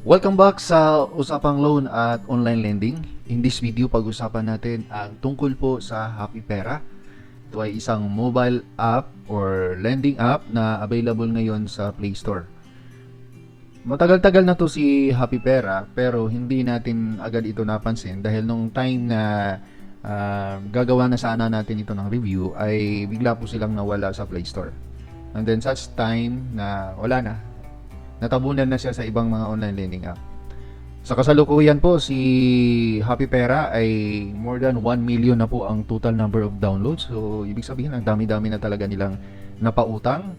Welcome back sa Usapang Loan at Online Lending. In this video, pag-usapan natin ang tungkol po sa Happy Pera. Ito ay isang mobile app or lending app na available ngayon sa Play Store. Matagal-tagal na to si Happy Pera pero hindi natin agad ito napansin dahil nung time na ah, gagawa na sana natin ito ng review ay bigla po silang nawala sa Play Store. And then such time na wala na, natabunan na siya sa ibang mga online lending app. Sa kasalukuyan po, si Happy Pera ay more than 1 million na po ang total number of downloads. So, ibig sabihin, ang dami-dami na talaga nilang napautang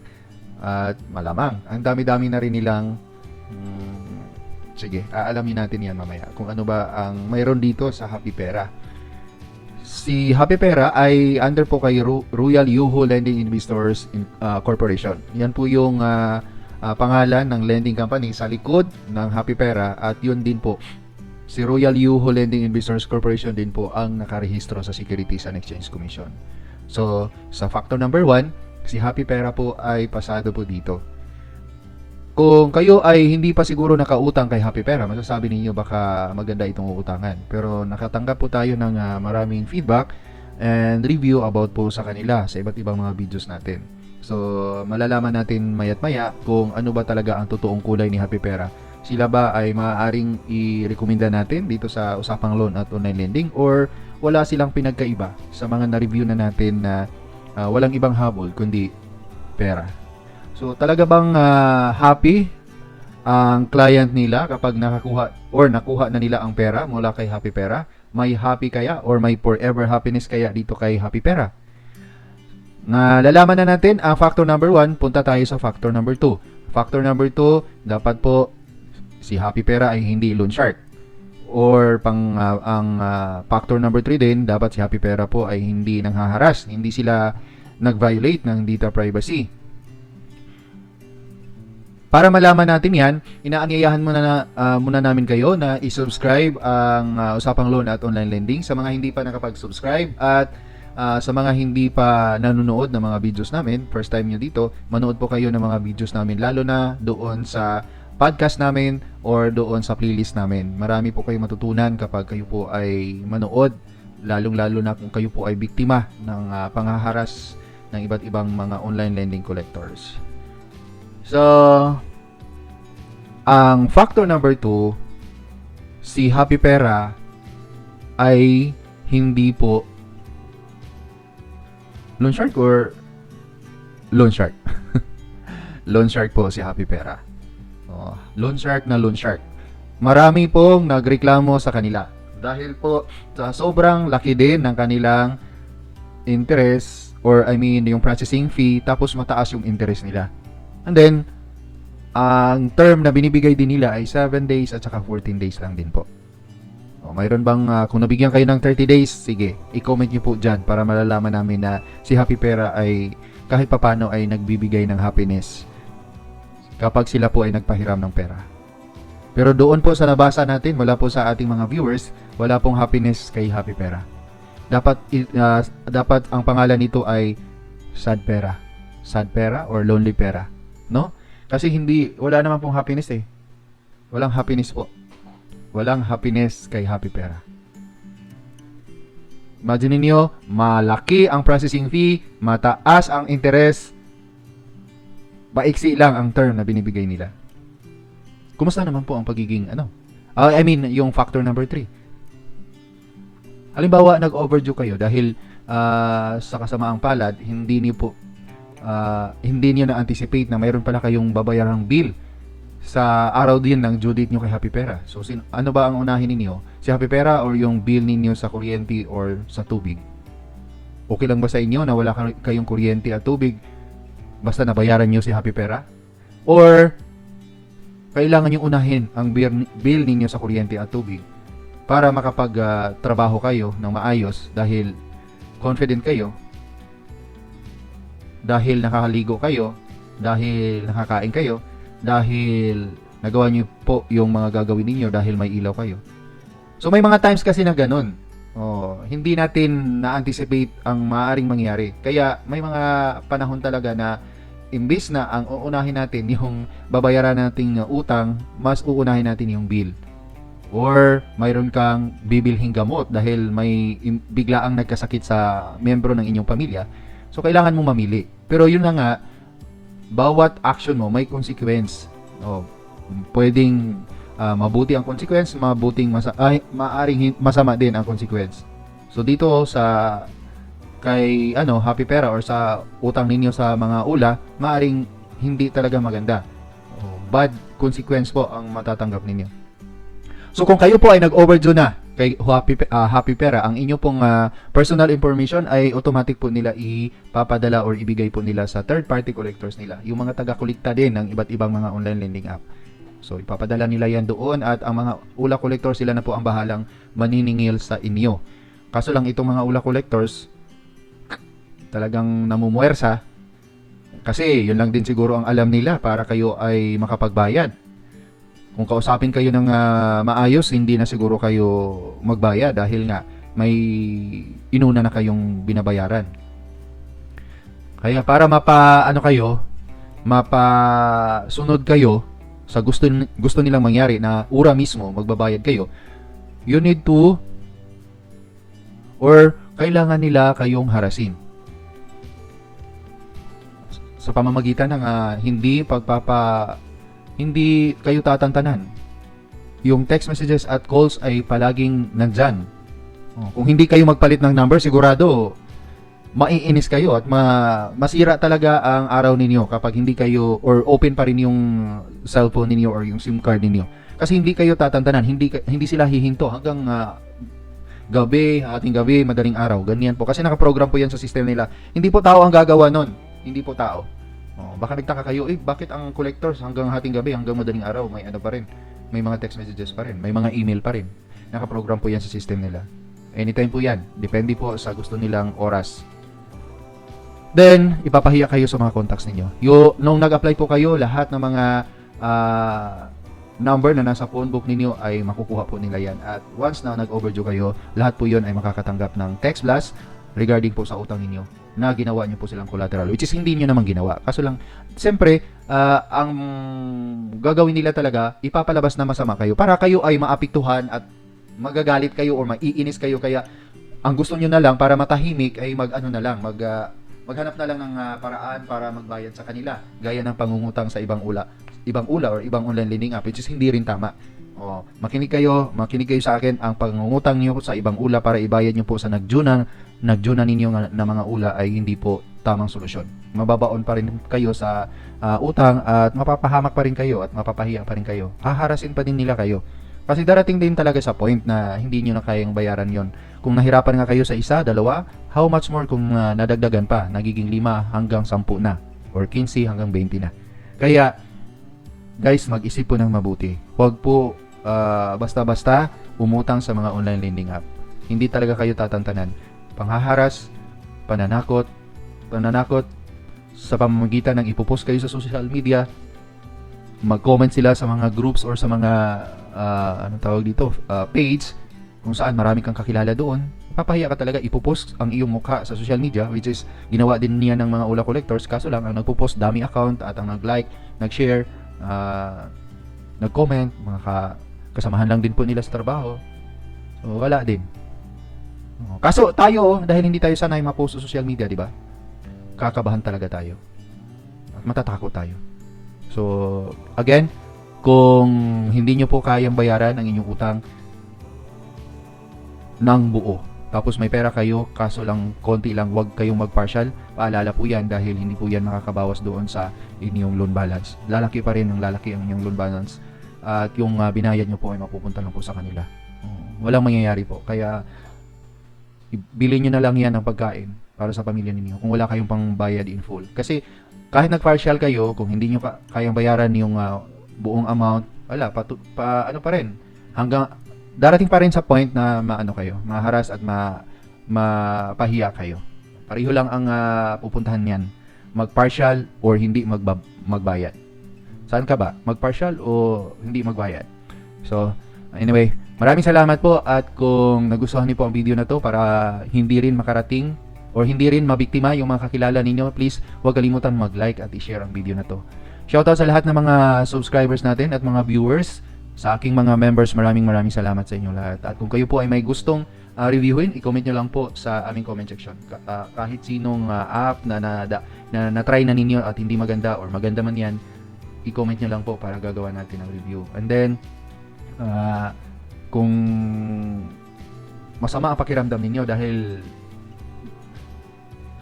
at malamang, ang dami-dami na rin nilang hmm, sige, aalamin natin yan mamaya kung ano ba ang mayroon dito sa Happy Pera. Si Happy Pera ay under po kay Royal Yuho Lending Investors In- uh, Corporation. Yan po yung uh, uh, pangalan ng lending company sa likod ng Happy Pera at yun din po si Royal Yuho Lending Investors Corporation din po ang nakarehistro sa Securities and Exchange Commission. So, sa factor number one, si Happy Pera po ay pasado po dito. Kung kayo ay hindi pa siguro nakautang kay Happy Pera, masasabi ninyo baka maganda itong uutangan. Pero nakatanggap po tayo ng ah, maraming feedback and review about po sa kanila sa iba't ibang mga videos natin. So, malalaman natin mayat maya kung ano ba talaga ang totoong kulay ni Happy Pera. Sila ba ay maaaring i-recommenda natin dito sa Usapang Loan at Online Lending or wala silang pinagkaiba sa mga na-review na natin na ah, walang ibang habol kundi pera. So, talaga bang ah, happy ang client nila kapag nakakuha or nakuha na nila ang pera mula kay Happy Pera? May happy kaya or may forever happiness kaya dito kay Happy Pera? Nalalaman na natin ang factor number 1, punta tayo sa factor number 2. Factor number 2, dapat po si Happy Pera ay hindi loan shark. Or pang ah, ang ah, factor number 3 din, dapat si Happy Pera po ay hindi nanghaharas, hindi sila nag-violate ng data privacy. Para malaman natin yan, inaanyayahan muna, na, ah, muna namin kayo na i-subscribe ang ah, Usapang Loan at Online Lending sa mga hindi pa nakapag-subscribe at ah, sa mga hindi pa nanonood ng mga videos namin, first time nyo dito, manood po kayo ng mga videos namin lalo na doon sa podcast namin or doon sa playlist namin. Marami po kayo matutunan kapag kayo po ay manood, lalong-lalo na kung kayo po ay biktima ng ah, panghaharas ng iba't ibang mga online lending collectors. So, ang factor number 2, si Happy Pera ay hindi po loan shark or loan shark. loan shark po si Happy Pera. Oh, loan shark na loan shark. Marami pong nagreklamo sa kanila dahil po sa sobrang laki din ng kanilang interest or I mean yung processing fee tapos mataas yung interest nila. And then ang term na binibigay din nila ay 7 days at saka 14 days lang din po. Mayroon bang ah, kung nabigyan kayo ng 30 days, sige, i-comment niyo po dyan para malalaman namin na si Happy Pera ay kahit papano ay nagbibigay ng happiness kapag sila po ay nagpahiram ng pera. Pero doon po sa nabasa natin, wala po sa ating mga viewers, wala pong happiness kay Happy Pera. Dapat ah, dapat ang pangalan nito ay sad pera. Sad pera or lonely pera, no? Kasi hindi wala naman pong happiness eh. Walang happiness po. Walang happiness kay Happy Pera. Imagine niyo, malaki ang processing fee, mataas ang interest, paiksi lang ang term na binibigay nila. Kumusta naman po ang pagiging ano? Ah, I mean, yung factor number 3. Halimbawa, nag-overdue kayo dahil ah, sa kasamaang palad, hindi niyo po ah, hindi niyo na-anticipate na mayroon pala kayong babayarang bill sa araw din ng due date nyo kay Happy Pera. So, sin- ano ba ang unahin ninyo? Si Happy Pera or yung bill ninyo sa kuryente or sa tubig? Okay lang ba sa inyo na wala kay- kayong kuryente at tubig basta nabayaran nyo si Happy Pera? Or kailangan nyo unahin ang bill, ninyo sa kuryente at tubig para makapag-trabaho kayo ng maayos dahil confident kayo dahil nakakaligo kayo dahil nakakain kayo dahil nagawa niyo po yung mga gagawin ninyo dahil may ilaw kayo. So may mga times kasi na ganun. Oh, hindi natin na-anticipate ang maaaring mangyari. Kaya may mga panahon talaga na imbis na ang uunahin natin yung babayaran nating utang, mas uunahin natin yung bill. Or mayroon kang bibilhing gamot dahil may im- biglaang nagkasakit sa membro ng inyong pamilya. So kailangan mo mamili. Pero yun na nga, bawat action mo may consequence. Oh, pwedeng ah, mabuti ang consequence, mabuting masa ay, maaring masama din ang consequence. So dito sa kay ano Happy Pera or sa utang ninyo sa mga ula, maaring hindi talaga maganda. Oh, bad consequence po ang matatanggap ninyo. So kung kayo po ay nag-overdue na kay Happy, Pe- ah, Happy Pera, ang inyo pong ah, personal information ay automatic po nila ipapadala or ibigay po nila sa third party collectors nila. Yung mga taga-kolekta din ng iba't ibang mga online lending app. So ipapadala nila yan doon at ang mga ula collectors sila na po ang bahalang maniningil sa inyo. Kaso lang itong mga ula collectors talagang namumuwersa kasi yun lang din siguro ang alam nila para kayo ay makapagbayad. Kung kausapin kayo ng ah, maayos, hindi na siguro kayo magbayad dahil nga may inuna na kayong binabayaran. Kaya para mapa ano kayo, mapa sunod kayo sa gusto gusto nilang mangyari na ura mismo magbabayad kayo, you need to or kailangan nila kayong harasin sa pamamagitan ng ah, hindi pagpapa hindi kayo tatantanan. Yung text messages at calls ay palaging nandyan. Oh, kung hindi kayo magpalit ng number, sigurado maiinis kayo at ma masira talaga ang araw ninyo kapag hindi kayo or open pa rin yung cellphone ninyo or yung SIM card ninyo. Kasi hindi kayo tatantanan, hindi hindi sila hihinto hanggang ah, gabi, ating gabi, madaling araw. Ganyan po. Kasi nakaprogram po yan sa system nila. Hindi po tao ang gagawa nun. Hindi po tao. Oh, baka nagtaka kayo, eh, bakit ang collectors hanggang hating gabi, hanggang madaling araw, may ano pa rin, may mga text messages pa rin, may mga email pa rin. Nakaprogram po yan sa system nila. Anytime po yan. Depende po sa gusto nilang oras. Then, ipapahiya kayo sa mga contacts ninyo. Yo, nung nag-apply po kayo, lahat ng mga ah, number na nasa phone book ninyo ay makukuha po nila yan. At once na nag-overdue kayo, lahat po yon ay makakatanggap ng text blast regarding po sa utang ninyo na ginawa nyo po silang collateral which is hindi nyo naman ginawa. Kaso lang, siyempre, ah, ang gagawin nila talaga, ipapalabas na masama kayo para kayo ay maapektuhan at magagalit kayo or maiinis kayo kaya ang gusto nyo na lang para matahimik ay mag ano na lang, mag ah, maghanap na lang ng ah, paraan para magbayad sa kanila gaya ng pangungutang sa ibang ula, ibang ula or ibang online lending app which is hindi rin tama. O, makinig kayo, makinig kayo sa akin, ang pangungutang niyo sa ibang ula para ibayad niyo po sa nagjunang nagjuna ninyo nga- na mga ula ay hindi po tamang solusyon. Mababaon pa rin kayo sa ah, utang at mapapahamak pa rin kayo at mapapahiya pa rin kayo. Haharasin pa din nila kayo. Kasi darating din talaga sa point na hindi nyo na kayang bayaran yon. Kung nahirapan nga kayo sa isa, dalawa, how much more kung ah, nadagdagan pa, nagiging 5 hanggang 10 na or 15 hanggang 20 na. Kaya guys, mag-isip po ng mabuti. Huwag po ah, basta-basta umutang sa mga online lending app. Hindi talaga kayo tatantanan. Panghaharas, pananakot, pananakot sa pamamagitan ng ipopost kayo sa social media, mag-comment sila sa mga groups or sa mga ah, ano tawag dito, ah, page kung saan marami kang kakilala doon. Papahiya ka talaga ipopost ang iyong mukha sa social media which is ginawa din niya ng mga ula collectors kaso lang ang nagpo-post dami account at ang nag-like, nag-share, ah, nag-comment, mga ka- kasamahan lang din po nila sa trabaho. So, wala din. Kaso tayo, dahil hindi tayo sanay ma-post sa social media, di ba? Kakabahan talaga tayo. At matatakot tayo. So, again, kung hindi nyo po kayang bayaran ang inyong utang ng buo, tapos may pera kayo, kaso lang konti lang, wag kayong mag-partial, paalala po yan dahil hindi po yan makakabawas doon sa inyong loan balance. Lalaki pa rin ng lalaki ang inyong loan balance at yung ah, binayad nyo po ay mapupunta lang po sa kanila. Oo. Walang mangyayari po. Kaya, bilhin nyo na lang yan ng pagkain para sa pamilya ninyo kung wala kayong pangbayad in full. Kasi kahit nag-partial kayo, kung hindi nyo pa, kayang bayaran yung ah, buong amount, wala, pa, pa, ano pa rin, hanggang, darating pa rin sa point na maano kayo, maharas at ma, mapahiya kayo. Pareho lang ang ah, pupuntahan niyan. Mag-partial or hindi magba, magbayad. Saan ka ba? Mag-partial o hindi magbayad? So, anyway, maraming salamat po at kung nagustuhan niyo po ang video na to para hindi rin makarating or hindi rin mabiktima yung mga kakilala ninyo, please huwag kalimutan mag-like at i-share ang video na to. Shoutout sa lahat ng mga subscribers natin at mga viewers. Sa aking mga members, maraming maraming salamat sa inyo lahat. At kung kayo po ay may gustong ah, reviewin, i-comment nyo lang po sa aming comment section. Ka- ah, kahit sinong ah, app na, na, na, na, na-try na ninyo at hindi maganda or maganda man yan, i-comment nyo lang po para gagawa natin ng review. And then, ah, kung masama ang pakiramdam ninyo dahil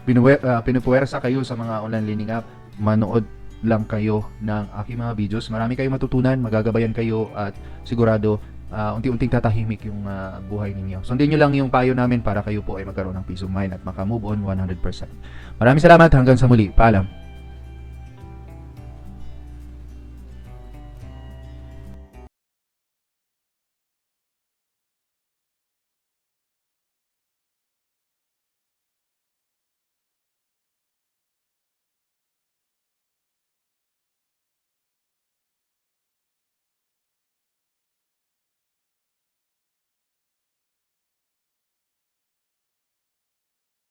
pinuwe, uh, pinupuwersa kayo sa mga online learning app, manood lang kayo ng aking mga videos. Marami kayong matutunan, magagabayan kayo at sigurado ah, unti-unting tatahimik yung ah, buhay ninyo. Sundin nyo lang yung payo namin para kayo po ay magkaroon ng peace of mind at makamove on 100%. Maraming salamat hanggang sa muli. Paalam.